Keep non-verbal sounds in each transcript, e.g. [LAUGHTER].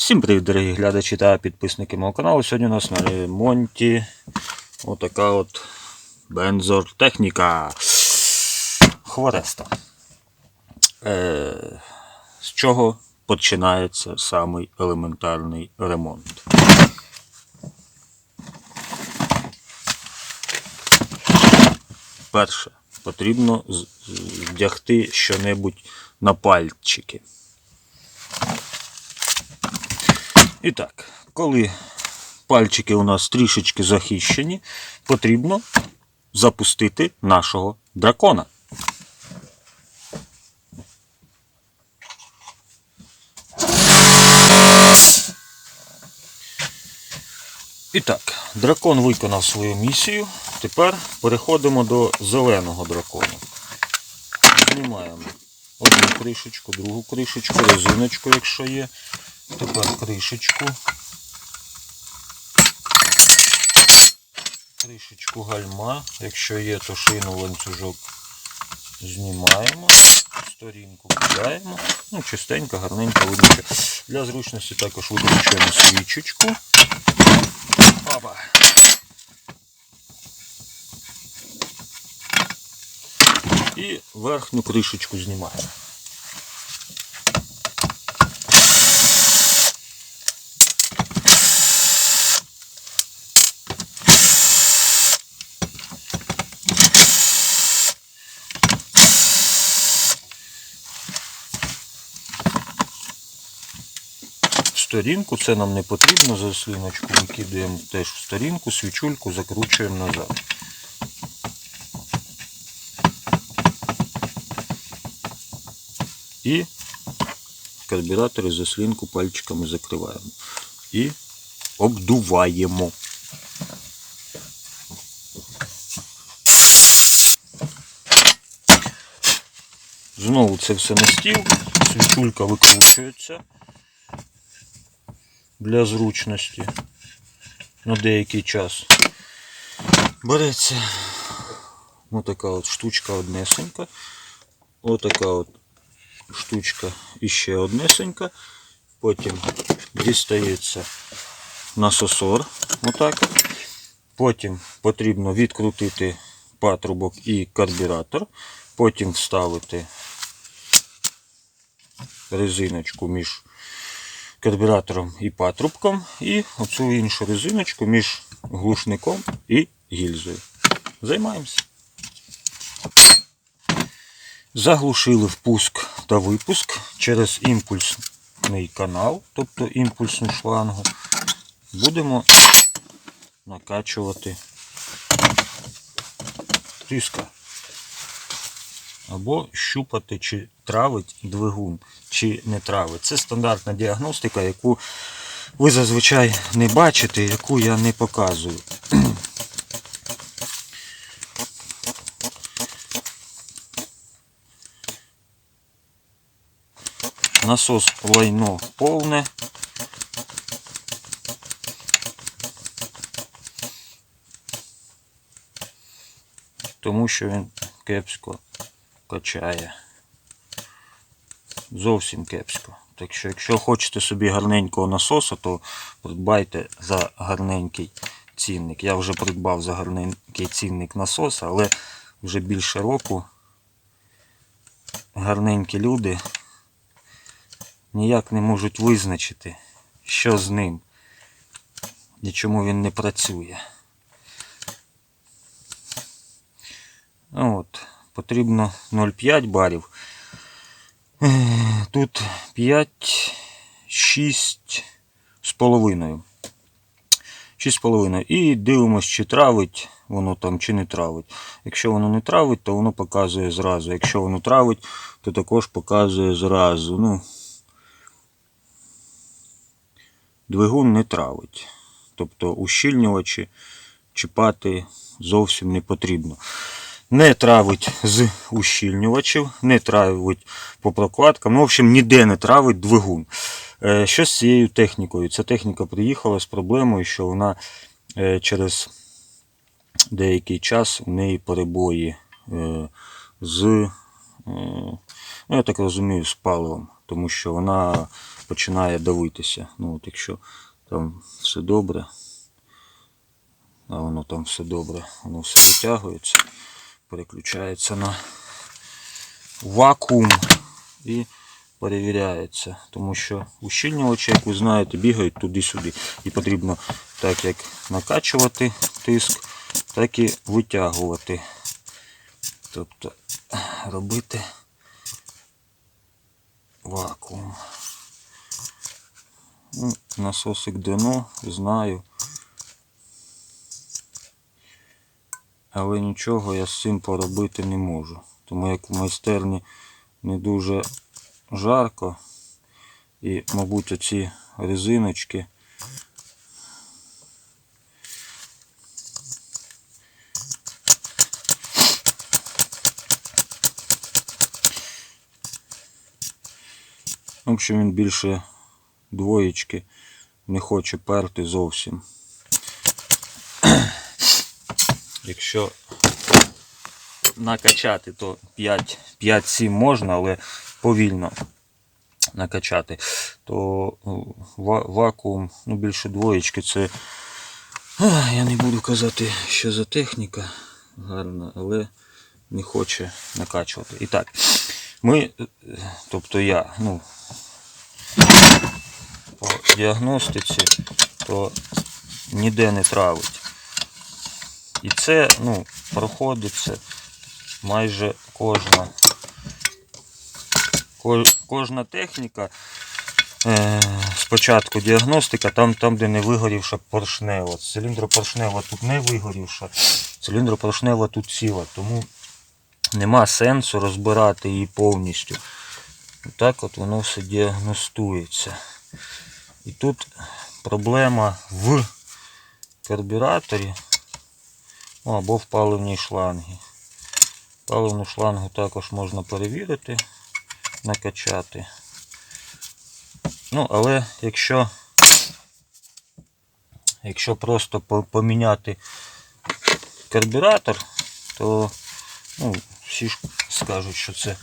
Всім привіт, дорогі глядачі та підписники мого каналу. Сьогодні у нас на ремонті отака от бензотехніка Хвореста. Е, з чого починається самий елементарний ремонт? Перше, потрібно вдягти щонебудь на пальчики. І так, коли пальчики у нас трішечки захищені, потрібно запустити нашого дракона. І так, дракон виконав свою місію. Тепер переходимо до зеленого дракона. Знімаємо одну кришечку, другу кришечку, резиночку, якщо є. Тепер кришечку. Кришечку гальма. Якщо є, то шийну ланцюжок знімаємо. Сторінку кидаємо. Ну, чистенько, гарненько видно. Для зручності також викручуємо свічечку. Опа. І верхню кришечку знімаємо. Сторінку, це нам не потрібно, засліночку викидаємо теж в сторінку, свічульку закручуємо назад. І в карбюраторі заслінку пальчиками закриваємо. І обдуваємо. Знову це все на стіл, свічулька викручується для зручності на деякий час. Береться отака от штучка однесенька. Отака от штучка іще однесенька. Потім дістається насосор. Отак. Потім потрібно відкрутити патрубок і карбюратор. Потім вставити резиночку між карбюратором і патрубком, і оцю іншу резиночку між глушником і гільзою. Займаємося. Заглушили впуск та випуск через імпульсний канал, тобто імпульсну шлангу. Будемо накачувати тиска. Або щупати, чи травить двигун, чи не травить. Це стандартна діагностика, яку ви зазвичай не бачите, яку я не показую. [CLEARS THROAT] Насос лайно повне. Тому що він кепсько качає. Зовсім кепсько. Так що, якщо хочете собі гарненького насоса, то придбайте за гарненький цінник. Я вже придбав за гарненький цінник насоса, але вже більше року гарненькі люди ніяк не можуть визначити, що з ним і чому він не працює. Ну От, потрібно 0,5 барів. Е, Тут 5, 6 з половиною. 6 з половиною. І дивимось, чи травить воно там, чи не травить. Якщо воно не травить, то воно показує зразу. Якщо воно травить, то також показує зразу. Ну, двигун не травить. Тобто ущільнювачі чіпати зовсім не потрібно. Не травить з ущільнювачів, не травить по прокладкам. Ну, в общем, ніде не травить двигун. Е, Що з цією технікою? Ця техніка приїхала з проблемою, що вона е, через деякий час у неї перебої е, з, ну, я так розумію, з паливом. тому що вона починає давитися. Ну, от якщо там все добре, а воно там все добре, воно все витягується, переключається на вакуум і перевіряється. Тому що ущільнювачі, як ви знаєте, бігають туди-сюди. І потрібно так як накачувати тиск, так і витягувати. Тобто робити вакуум. Ну, насосик Дено, знаю. Але нічого я з цим поробити не можу. Тому як в майстерні не дуже жарко. І, мабуть, оці резиночки В общем, він більше двоєчки не хоче перти зовсім. Якщо накачати, то 5 5-7 можна, але повільно накачати, то ну, вакуум, ну більше двоєчки це. Я не буду казати, що за техніка гарна, але не хоче накачувати. І так, ми, е, тобто я, ну, по діагностиці, то ніде не травить. І це ну, проходиться майже кожна, кожна техніка. Е, спочатку діагностика, там, там де не вигорівша поршнева. Циліндропоршнева тут не вигорівша, циліндропоршнева тут ціла. Тому нема сенсу розбирати її повністю. Так от воно все діагностується. І тут проблема в карбюраторі або в паливній шлангі. Паливну шлангу також можна перевірити, накачати. Ну, але якщо, якщо просто поміняти карбюратор, то ну, всі ж скажуть, що це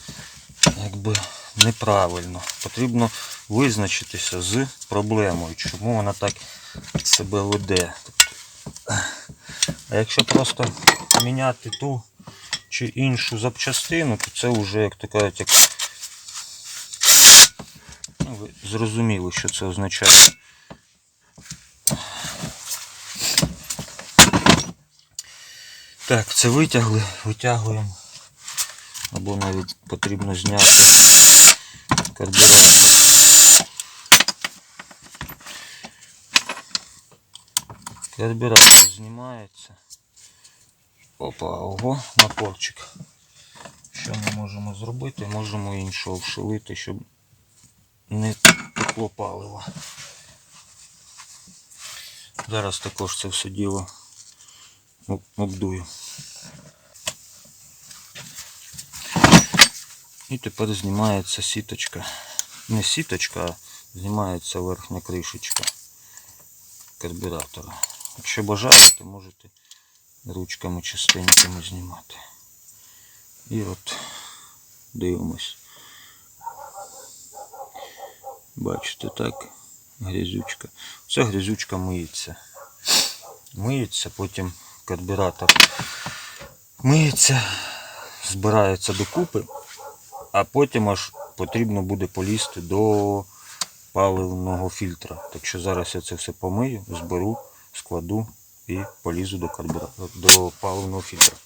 якби неправильно. Потрібно визначитися з проблемою, чому вона так себе веде. А якщо просто міняти ту чи іншу запчастину, то це вже, як кажуть, як Ну, ви зрозуміли, що це означає. Так, це витягли, витягуємо. Або навіть потрібно зняти карбюратор. Карбюратор знімається. Опа, ого, напорчик. Що ми можемо зробити? Можемо іншого вшилити, щоб не текло паливо. Зараз також це все діло обдую. І тепер знімається сіточка. Не сіточка, а знімається верхня кришечка карбюратора. Якщо бажаєте, можете ручками частенькими знімати. І от дивимось. Бачите, так, грязючка. Ця грязючка миється. Миється, потім карбюратор миється, збирається докупи, а потім аж потрібно буде полізти до паливного фільтра. Так що зараз я це все помию, зберу, складу і полізу до карбюратора, до паливного фільтра.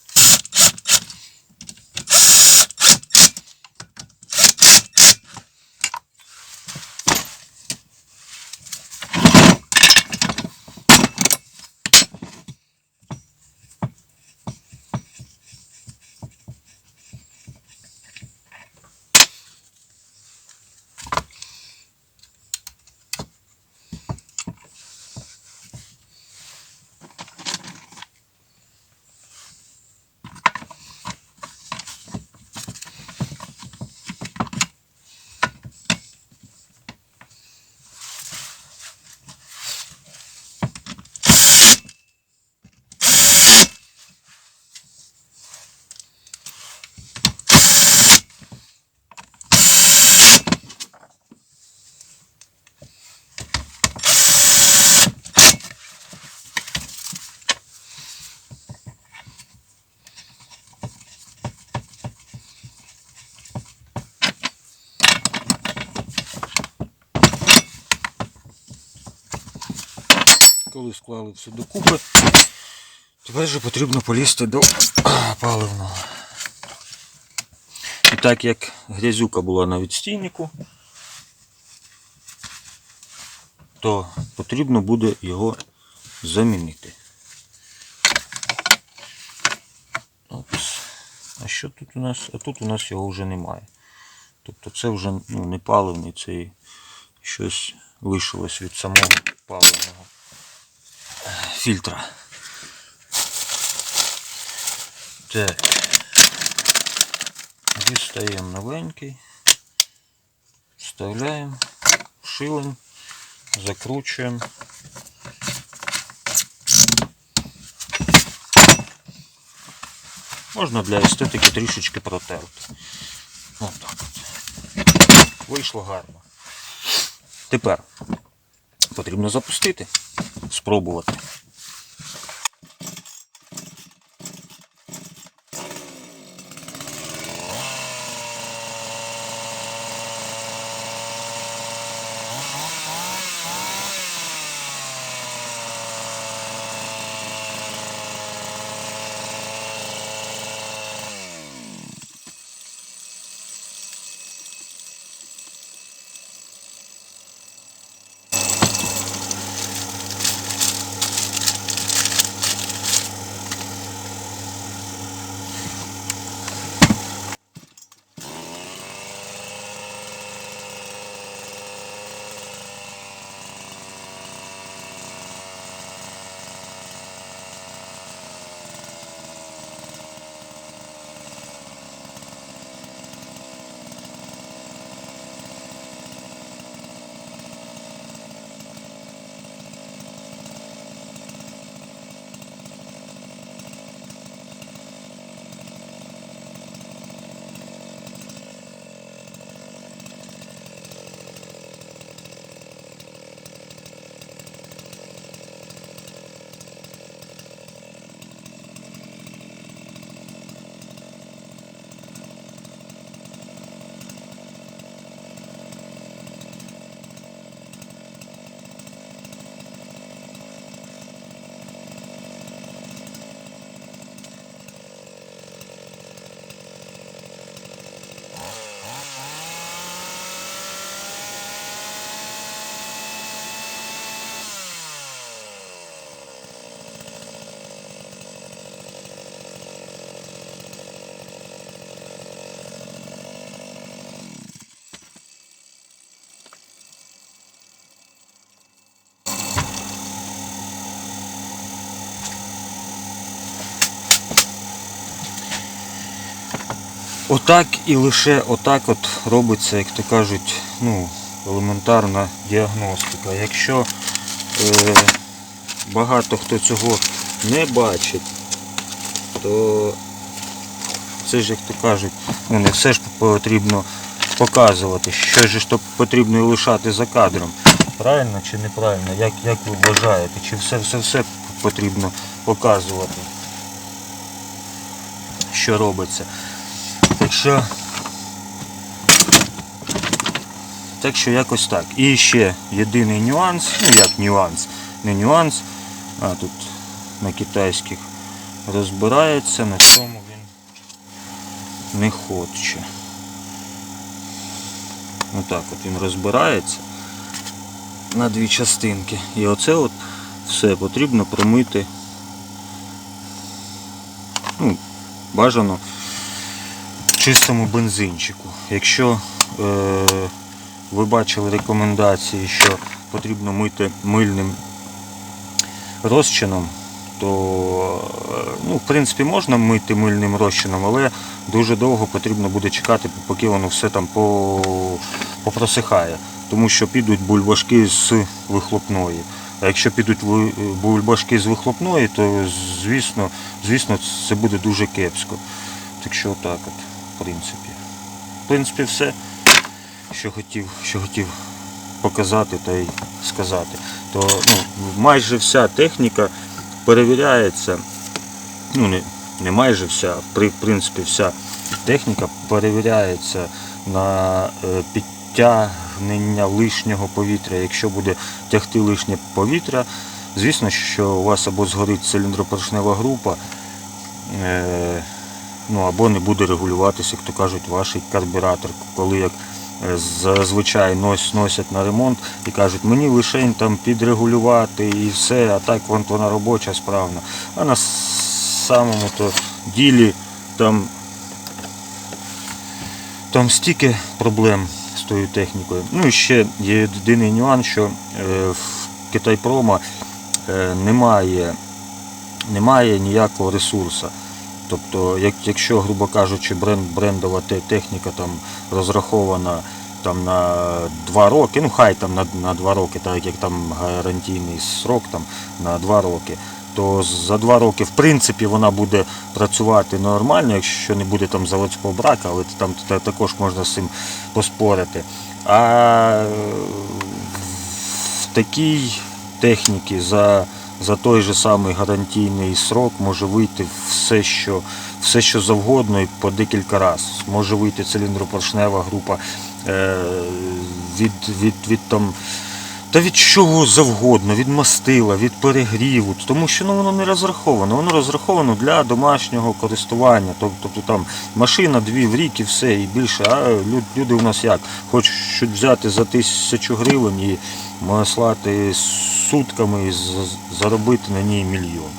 Коли склали все докупи, тепер вже потрібно полізти до паливного. І так як грязюка була на відстійнику, то потрібно буде його замінити. Опс. А що тут у нас? А тут у нас його вже немає. Тобто це вже ну, не паливний, це щось лишилось від самого паливного фільтра. Так. Дістаємо новенький. Вставляємо, шилим, закручуємо. Можна для естетики трішечки протерти. Ось так от. Вийшло гарно. Тепер потрібно запустити, спробувати. Отак і лише отак от робиться, як то кажуть, ну, елементарна діагностика. Якщо е, багато хто цього не бачить, то це ж, як то кажуть, ну не все ж потрібно показувати, що ж то потрібно лишати за кадром. Правильно чи неправильно? Як, як ви вважаєте? Чи все, все, все потрібно показувати, що робиться? Що, так що якось так. І ще єдиний нюанс, ну як нюанс, не нюанс, а тут на китайських розбирається, на цьому він не хоче. Отак от він розбирається на дві частинки. І оце от все потрібно промити. Ну, бажано чистому бензинчику. Якщо е, ви бачили рекомендації, що потрібно мити мильним розчином, то е, ну, в принципі можна мити мильним розчином, але дуже довго потрібно буде чекати, поки воно все там попросихає. Тому що підуть бульбашки з вихлопної. А якщо підуть бульбашки з вихлопної, то звісно, звісно це буде дуже кепсько. Так що отак от, принципі. В принципі, все, що хотів, що хотів показати та й сказати. То ну, майже вся техніка перевіряється. Ну, не, не майже вся, при- в принципі, вся техніка перевіряється на е, підтягнення лишнього повітря. Якщо буде тягти лишнє повітря, Звісно, що у вас або згорить циліндропоршнева група, е, ну або не буде регулюватися, як то кажуть, ваш карбюратор, коли як е, зазвичай носять на ремонт і кажуть, мені лише там підрегулювати і все, а так вон вона робоча справна. А на самому то ділі там, там стільки проблем з тою технікою. Ну і ще є єдиний нюанс, що е, в Китайпрома е, немає, немає ніякого ресурсу. Тобто, як, якщо, грубо кажучи, бренд, брендова техніка там розрахована там, на 2 роки, ну хай там на, на 2 роки, так як там гарантійний срок там, на 2 роки, то за 2 роки в принципі вона буде працювати нормально, якщо не буде там заводського брака, але там також можна з цим поспорити. А в такій техніці за, за той же самий гарантійний срок може вийти все, що, все, що завгодно і по декілька разів. Може вийти циліндропоршнева група е, від, від, від там. Та від чого завгодно, від мастила, від перегріву, тому що ну, воно не розраховано. Воно розраховано для домашнього користування. Тобто, там машина дві в рік і все, і більше. А люди у нас як? Хочуть взяти за тисячу гривень і маслати сутками і заробити на ній мільйон.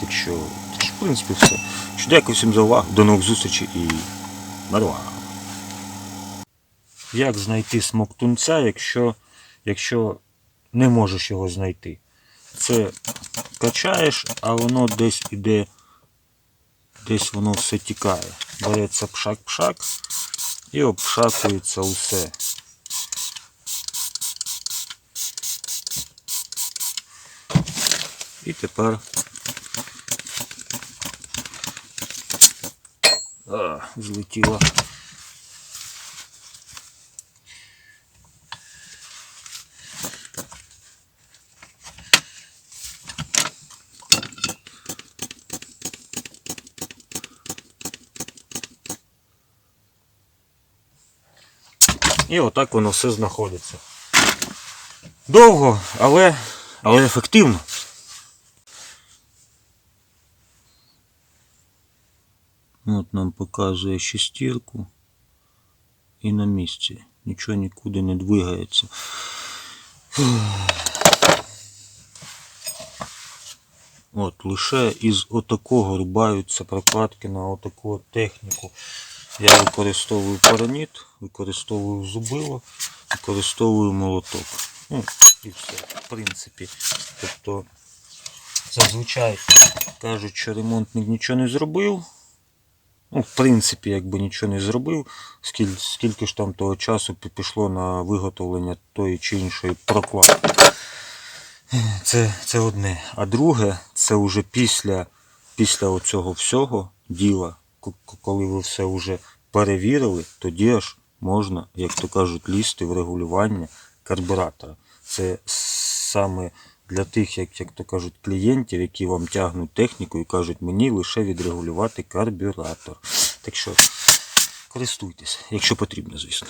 Так що, так що в принципі, все. Що, дякую всім за увагу. До нових зустрічей і на. Як знайти смоктунця, якщо, якщо не можеш його знайти? Це качаєш, а воно десь іде, десь воно все тікає. Береться пшак-пшак і обшакується усе. І тепер а, злетіло. І отак воно все знаходиться. Довго, але, але ефективно. От нам показує шестірку і на місці. Нічого нікуди не двигається. От, лише із отакого рубаються прокладки на отаку техніку. Я використовую параніт, використовую зубило, використовую молоток. Ну, і все, в принципі. Тобто, зазвичай кажуть, що ремонтник нічого не зробив. Ну, в принципі, якби нічого не зробив, скільки, скільки ж там того часу пішло на виготовлення тої чи іншої прокладки. Це, це одне. А друге, це вже після, після оцього всього діла, коли ви все вже перевірили, тоді аж можна, як то кажуть, лізти в регулювання карбюратора. Це саме для тих, як, як то кажуть, клієнтів, які вам тягнуть техніку і кажуть, мені лише відрегулювати карбюратор. Так що користуйтесь, якщо потрібно, звісно.